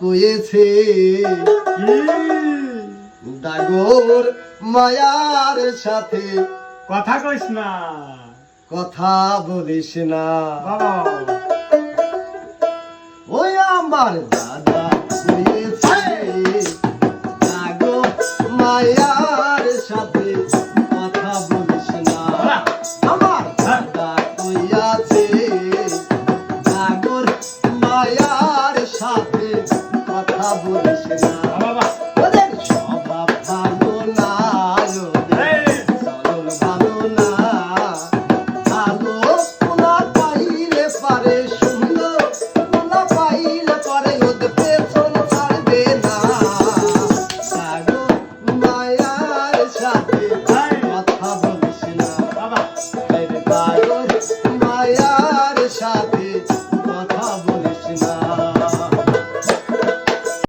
কয়েছে ডাগর মায়ার সাথে। কথা কইস না। কথা বলিস না। ওই আমার দাদা কয়েছে ডাগর মায়ার সাথে। কথা বলিস না। আমার দাদা কইয়াছে ডাগর মায়া কথা বলিস না। বাবা।